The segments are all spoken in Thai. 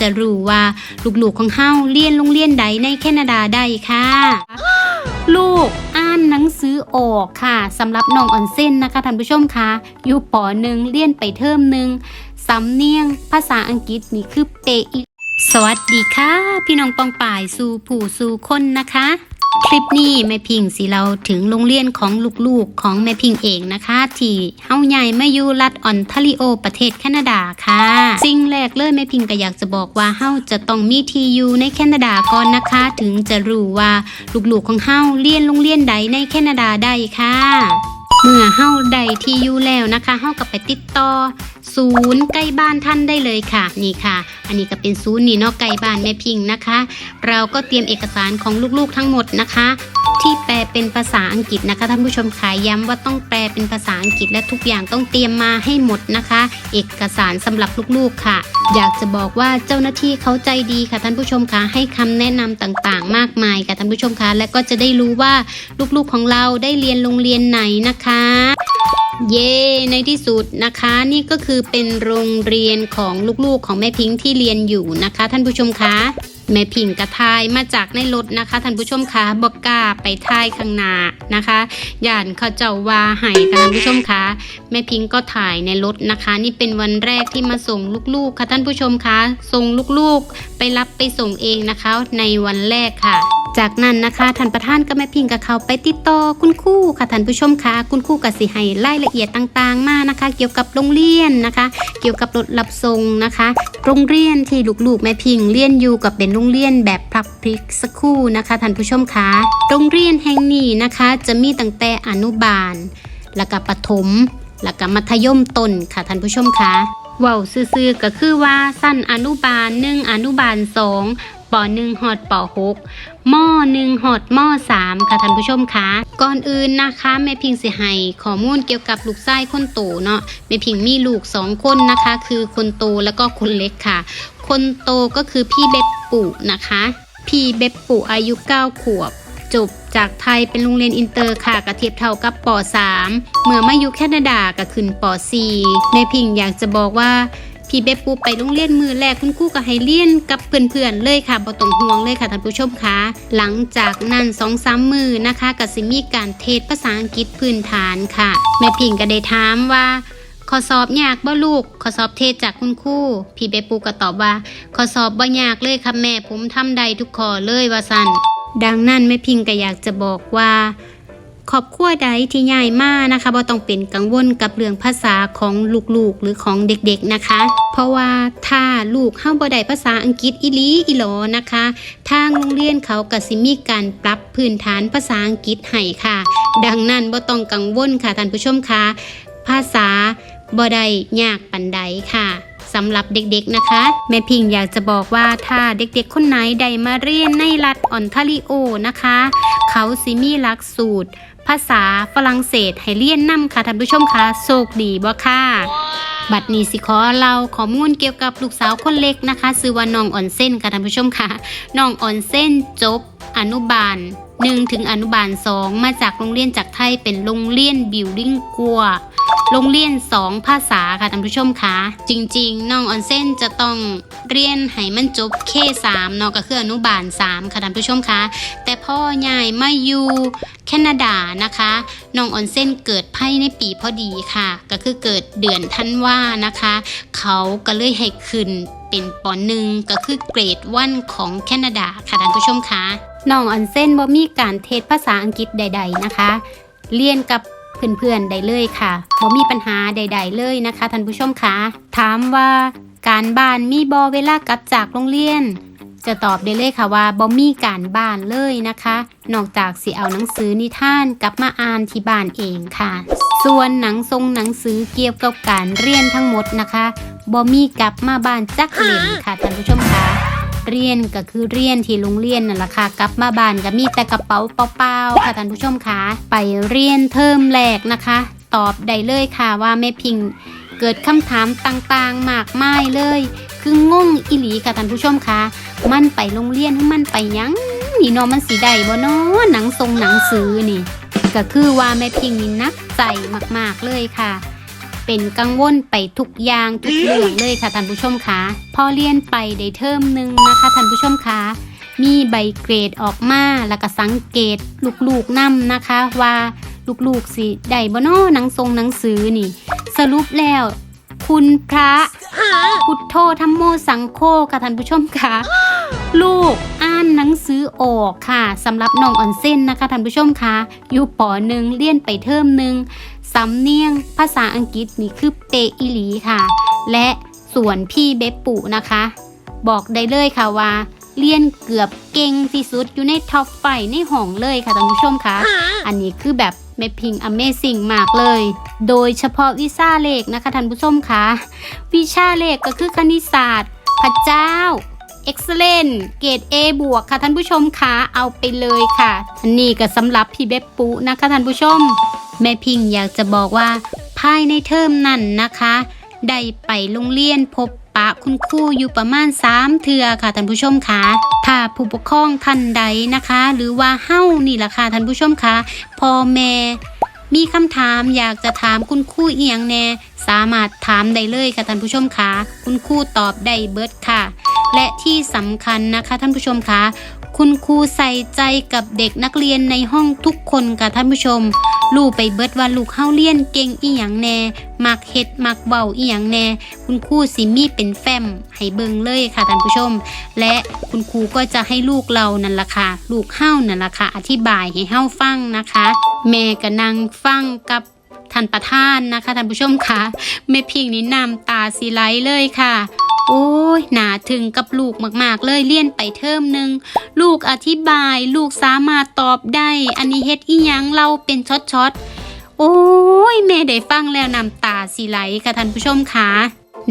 จะรู้ว่าลูกๆของเฮาเรียนโรงเรียนใดในแคนาดาได้ค่ะ ลูกอ่านหนังสือออกค่ะสำหรับน้องออนเส้นนะคะท่านผู้ชมคะอยู่ปอหนึ่งเรียนไปเทอมหนึ่งสำเนียง ภาษาอังกฤษนี่คือเปอีสวัสดีค่ะ พี่น้องปองป่ายสู่ผู้สู่คนนะคะ ลิปนี้แม่พิงสิเราถึงโรงเรียนของลูกๆของแม่พิงเองนะคะ ที่เฮาใหญ่มาอยู่รัฐออนทาริโอประเทศแคนาดาค่ะ สิ่งแรกเลยแม่พิงก็อยากจะบอกว่าเฮาจะต้องมีทีอยู่ในแคนาดาก่อนนะคะ ถึงจะรู้ว่าลูกๆของเฮาเรียนโรงเรียนใดในแคนาดาได้ค่ะ เมื่อเฮาได้ที่อยู่แล้วนะคะเฮาก็ไปติดต่อ ศูนย์ใกล้บ้านท่านได้เลยค่ะนี่ค่ะ อันนี้ก็เป็นศูนย์นี่เนาะใกล้บ้านแม่พิงนะคะ เราก็เตรียมเอกสารของลูกๆทั้งหมดนะคะ ที่แปลเป็นภาษาอังกฤษนะคะท่านผู้ชมขายย้ำว่าต้องแปลเป็นภาษาอังกฤษและทุกอย่างต้องเตรียมมาให้หมดนะคะ เอกสารสำหรับลูกๆค่ะ อยากจะบอกว่าเจ้าหน้าที่เขาใจดีค่ะท่านผู้ชมคะให้คำแนะนำต่างๆ มากมายค่ะท่านผู้ชมคะและก็จะได้รู้ว่าลูกๆของเราได้เรียนโรงเรียนไหนนะคะ เย้ในที่สุดนะคะ นี่ก็คือเป็นโรงเรียนของลูกๆของแม่พิงค์ที่เรียนอยู่นะคะ ท่านผู้ชมคะแม่พิงค์กระทายมาจากในรถนะคะท่านผู้ชมคะบอกกล้าไปทายข้างหน้านะคะย่านเขาเจ้าว่าไห้ค่ะท่านผู้ชมคะแม่พิงค์ก็ถ่ายในรถนะคะ นี่เป็นวันแรกที่มาส่งลูกๆค่ะท่านผู้ชมคะส่งลูกๆไปรับไปส่งเองนะคะ ในวันแรกค่ะจากนั้นนะคะท่านประธานก็แม่พิงกับเขาไปติดต่อคุณครูค่ะท่านผู้ชมคะคุณครูกับสิให้รายละเอียดต่างๆ มานะคะ เกี่ยวกับโรงเรียนนะคะ เกี่ยวกับรถรับส่งนะคะ โรงเรียนที่ลูกๆแม่พิงเรียนอยู่กับเป็นโรงเรียนแบบพลักพลิกสักครู่นะคะท่านผู้ชมคะโรงเรียนแห่งนี้นะคะ จะมีตั้งแต่อนุบาล แล้วก็ประถม แล้วก็มัธยมต้นค่ะท่านผู้ชมคะเว้าซื่อๆก็คือว่าสั้นอนุบาลหนึ่งอนุบาลสองปหนึ่งหอดปหกมหนึ่งหอดมสามค่ะท่านผู้ชมคะก่อนอื่นนะคะแม่พิงสิให้ข้อมูลเกี่ยวกับลูกชายคนโตเนาะแม่พิงมีลูกสองคนนะคะ คือคนโตแล้วก็คนเล็กค่ะ คนโตก็คือพี่เบบปุนะคะ พี่เบบปุอายุ 9 ขวบ จบจากไทยเป็นโรงเรียนอินเตอร์ค่ะกระเทียบเท่ากับป .3 เมื่อมาอยู่แคนาดาก็ขึ้นป .4 ในพิงอยากจะบอกว่าพี่เบบปูไปโรงเรียนมือแรกคุณครูก็ให้เรียนกับเพื่อนๆเลยค่ะบ่ต้องห่วงเลยค่ะท่านผู้ชมคะหลังจากนั้นสองสามมือนะคะก็สิมีการเทศภาษาอังกฤษพื้นฐานค่ะ แม่พิงก็ได้ถามว่า ข้อสอบยากบ่ลูกข้อสอบเทศจากคุณครูพี่เบปูก็ตอบว่าข้อสอบบ่ยากเลยค่ะแม่ผมทำได้ทุกข้อเลยว่าสั่นดังนั้นแม่พิงก็อยากจะบอกว่าครอบครัวใดที่ใหญ่มากนะคะบ่ต้องเป็นกังวลกับเรื่องภาษาของลูกๆหรือของเด็กๆนะคะ เพราะว่าถ้าลูกเข้าบ่ได้ภาษาอังกฤษอีหลีอีหลอนะคะ ทางโรงเรียนเขาก็สิมีการปรับพื้นฐานภาษาอังกฤษให้ค่ะ ดังนั้นบ่ต้องกังวลค่ะท่านผู้ชมคะภาษา บ่ได้ยากปันใดค่ะสำหรับเด็กๆนะคะ แม่พิงอยากจะบอกว่าถ้าเด็กๆคนไหนใดมาเรียนในรัฐออนทาริโอนะคะ เขาสิมีหลักสูตร ภาษาฝรั่งเศสให้เรียนนำค่ะท่านผู้ชมคะโชคดีบ่ค่ะ บัดนี้สิขอเราข้อมูลเกี่ยวกับลูกสาวคนเล็กนะคะชื่อว่าน้องออนเส้นค่ะท่านผู้ชมค่ะน้องออนเส้นจบอนุบาล1ถึงอนุบาล 2 มาจากโรงเรียนจากไทยเป็นโรงเรียนบิวดิ้งกัว โรงเรียน 2 ภาษาค่ะท่านผู้ชมคะจริง ๆ น้องออนเซนจะต้องเรียนให้มันจบเค3เนาะก็คืออนุบาล 3 ค่ะท่านผู้ชมคะแต่พ่อใหญ่มาอยู่แคนาดานะคะน้องออนเซนเกิดภายในปีพอดีค่ะ ก็คือเกิดเดือนธันวานะคะ เขาก็เลยให้ขึ้นเป็นปอนหนึ่งก็คือเกรดวันของแคนาดาค่ะท่านผู้ชมคะน้องออนเซนบ่มีการเทศภาษาอังกฤษใด ๆนะคะ เรียนกับ เพื่อนๆได้เลยค่ะบ่มีปัญหาใด ๆ เลยนะคะท่านผู้ชมคะถามว่าการบ้านมีบอเวลากลับจากโรงเรียน จะตอบได้เลยค่ะว่าบ่มีการบ้านเลยนะคะ นอกจากสิเอาหนังสือนิทานกลับมาอ่านที่บ้านเองค่ะ ส่วนหนังทรงหนังสือเกี่ยวกับการเรียนทั้งหมดนะคะบ่มีกลับมาบ้านจักเล่มค่ะท่านผู้ชมคะ เรียนก็คือเรียนที่โรงเรียนนั่นแหละค่ะกลับมาบ้านก็มีแต่กระเป๋าเปล่าๆค่ะท่านผู้ชมคะไปเรียนเทอมแรกนะคะ ตอบได้เลยค่ะว่าแม่พิงเกิดคำถามต่างๆมากมายเลย คืองงอิหลีค่ะท่านผู้ชมคะมันไปโรงเรียนหรือมันไปยังนี่นาะมันสีได้บ่เนาะหนังทรงหนังสือนี่ก็คือว่าแม่พิงนี่นักใจมากๆเลยค่ะ เป็นกังวลไปทุกอย่างทุกเรื่องเลยค่ะท่านผู้ชมคะพอเรียนไปได้เทอมหนึ่งนะคะท่านผู้ชมคะมีใบเกรดออกมาแล้วก็สังเกตลูกๆนํนะคะว่าลูกๆสิได้บ่นอหนังทรงหนังสือนี่ สรุปแล้วคุณพระพุทโธธรรมโมสังโฆค่ะท่านผู้ชมค่ะลูกอ่านหนังสือออกค่ะสำหรับน้องออนเส้นนะคะท่านผู้ชมคะอยู่ปหนึ่งเรียนไปเทอมหนึ่ง สำเนียงภาษาอังกฤษนี่คือเปะอิหลีค่ะ และส่วนพี่เบปปุนะคะ บอกได้เลยค่ะว่า เรียนเกือบเก่งที่สุดอยู่ในท็อปไฟในห้องเลยค่ะท่านผู้ชมคะอันนี้คือแบบแม่พิง Amazing มากเลย โดยเฉพาะวิชาเลขนะคะท่านผู้ชมคะวิชาเลขก็คือคณิตศาสตร์ พระเจ้า Excellent เกรด A บวกค่ะท่านผู้ชมคะเอาไปเลยค่ะ อันนี้ก็สำหรับพี่เบบปุนะคะท่านผู้ชม แม่พิงอยากจะบอกว่า ภายในเทอมนั่นนะคะ ได้ไปโรงเรียนพบปะคุณครูอยู่ประมาณ 3 เทือค่ะท่านผู้ชมคะถ้าผู้ปกครองท่านใดนะคะ หรือว่าเฮ้านี่แหละค่ะท่านผู้ชมคะพ่อแม่มีคำถามอยากจะถามคุณครูเอียงแน่ สามารถถามได้เลยค่ะท่านผู้ชมคะคุณครูตอบได้เบิดค่ะ และที่สำคัญนะคะท่านผู้ชมคะ คุณครูใส่ใจกับเด็กนักเรียนในห้องทุกคนค่ะท่านผู้ชมรู้ไปเบิดว่าลูกเฮาเรียนเก่งอีหยังแน่มักเฮ็ดมักเบาอีหยังแน่ คุณครูสิมีเป็นแฟ้มให้เบิงเลยค่ะท่านผู้ชม และคุณครูก็จะให้ลูกเรานั่นล่ะค่ะลูกเฮานั่นล่ะค่ะอธิบายให้เฮาฟังนะคะ แม่ก็นั่งฟังกับท่านประธานนะคะท่านผู้ชมค่ะแม่พิงนี่น้ำตาสิไหลเลยค่ะ โอ้ยหนาถึงกับลูกมากๆ เลยเลี่ยนไปเทอมหนึ่งลูกอธิบาย ลูกสามารถตอบได้ อันนี้เฮ็ดอีหยังเราเป็นช็อตๆ โอ้ยแม่ได้ฟังแล้วน้ำตาสิไหลค่ะท่านผู้ชมค่ะ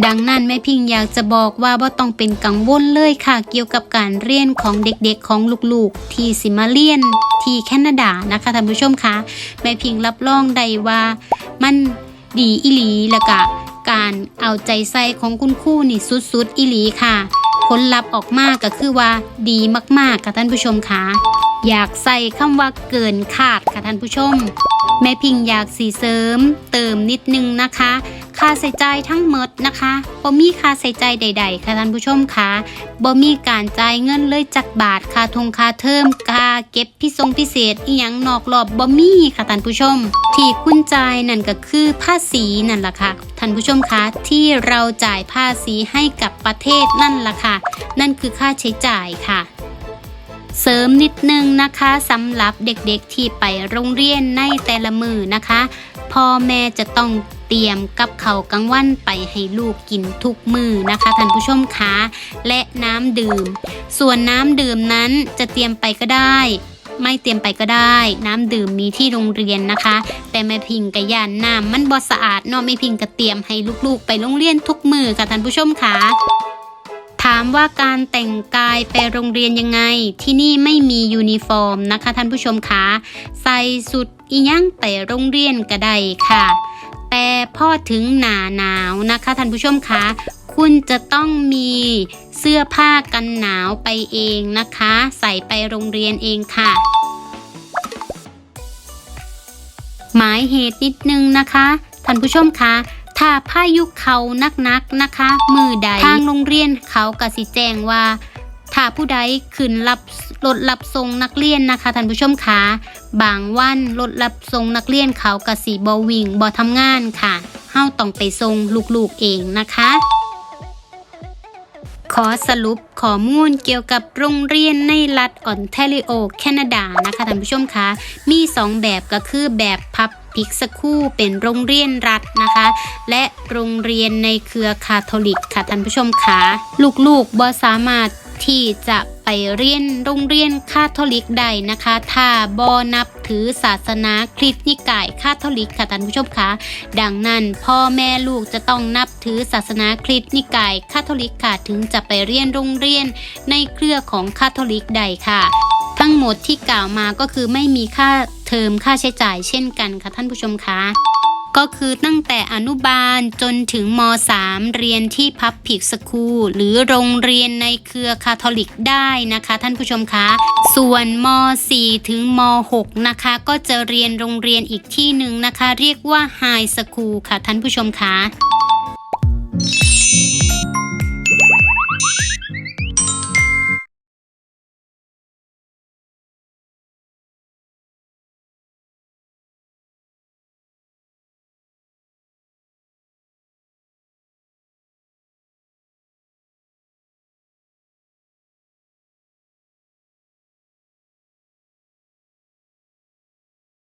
ดังนั้นแม่พิงอยากจะบอกว่าบ่ต้องเป็นกังวลเลยค่ะ เกี่ยวกับการเรียนของเด็กๆของลูกๆ ที่สิมาเรียนที่แคนาดานะคะท่านผู้ชมค่ะแม่พิงรับรองได้ว่ามันดีอีหลีแล้วก็ การเอาใจใส่ของคุณครูนี่สุดๆ อีหลีค่ะ ผลลัพธ์ออกมาก็คือว่าดีมากๆ ค่ะท่านผู้ชมค่ะอยากใส่คำว่าเกินคาดค่ะท่านผู้ชม แม่พิงอยากสีเสริม เติมนิดนึงนะคะ ค่าใส่ใจายทั้งหมดนะคะบ่มีค่าใส่ใจายใด ๆ ค่ะท่านผู้ชมค่ะบ่มีการจ่ายเงินเลยจักบาทค่าทงค่าเทอมค่าเก็บพิทรงพิเศษอีหยังนอกรอบบ่มีค่ะท่านผู้ชม ที่คุณจ่ายนั่นก็คือภาษีนั่นล่ะค่ะท่านผู้ชมคะที่เราจ่ายภาษีให้กับประเทศนั่นล่ะค่ะ นั่นคือค่าใช้จ่ายค่ะ เสริมนิดนึงนะคะสำหรับเด็กๆที่ไปโรงเรียนในแต่ละมือนะคะพ่อแม่จะต้อง เตรียมกับเขาวกลางวันไปให้ลูกกินทุกมือนะคะท่านผู้ชมคะและน้ำดื่ม ส่วนน้ำดื่มนั้นจะเตรียมไปก็ได้ ไม่เตรียมไปก็ได้ น้ำดื่มมีที่โรงเรียนนะคะ แต่แม่พิงกับยานน้ำมันบอสะอาดเนาะแม่พิงก็เตรียมให้ลูกๆ ไปโรงเรียนทุกมือค่ะท่านผู้ชมคะถามว่าการแต่งกายไปโรงเรียนยังไง ที่นี่ไม่มียูนิฟอร์มนะคะท่านผู้ชมคะใส่สุดอีหยังไปโรงเรียนก็ได้ค่ะ แต่พอถึงหนาหนาวนะคะท่านผู้ชมคะคุณจะต้องมีเสื้อผ้ากันหนาวไปเองนะคะ ใส่ไปโรงเรียนเองค่ะ หมายเหตุนิดนึงนะคะท่านผู้ชมคะถ้าพายุเขานักๆนะคะ มือใดทางโรงเรียนเขากสิแจ้งว่า ถ้าผู้ใดขึ้นรับรถรับส่งนักเรียนนะคะท่านผู้ชมคะบางวันรถรับส่งนักเรียนเขากะสิบอวิ่งบอทำงานค่ะเฮาต้องไปส่งลูกๆเองนะคะ ขอสรุปข้อมูลเกี่ยวกับโรงเรียนในรัฐออนแทริโอแคนาดานะคะท่านผู้ชมคะมี 2 แบบก็คือแบบพับพิกสคูเป็นโรงเรียนรัฐนะคะ และโรงเรียนในเครือคาทอลิกค่ะท่านผู้ชมคะลูกๆบ่สามารถ ที่จะไปเรียนโรงเรียนคาทอลิกได้นะคะ ถ้าบ่นับถือศาสนาคริสต์นิกายคาทอลิกค่ะท่านผู้ชมคะดังนั้นพ่อแม่ลูกจะต้องนับถือศาสนาคริสต์นิกายคาทอลิกค่ะถึงจะไปเรียนโรงเรียนในเครือของคาทอลิกได้ค่ะทั้งหมดที่กล่าวมาก็คือไม่มีค่าเทอมค่าใช้จ่ายเช่นกันค่ะท่านผู้ชมคะ ก็คือตั้งแต่อนุบาลจนถึงม .3 เรียนที่พับผิกสคูลหรือโรงเรียนในเครือคาทอลิกได้นะคะท่านผู้ชมคะส่วนม .4 ถึงม .6 นะคะ ก็จะเรียนโรงเรียนอีกที่หนึ่งนะคะ เรียกว่าไฮสคูลค่ะท่านผู้ชมคะ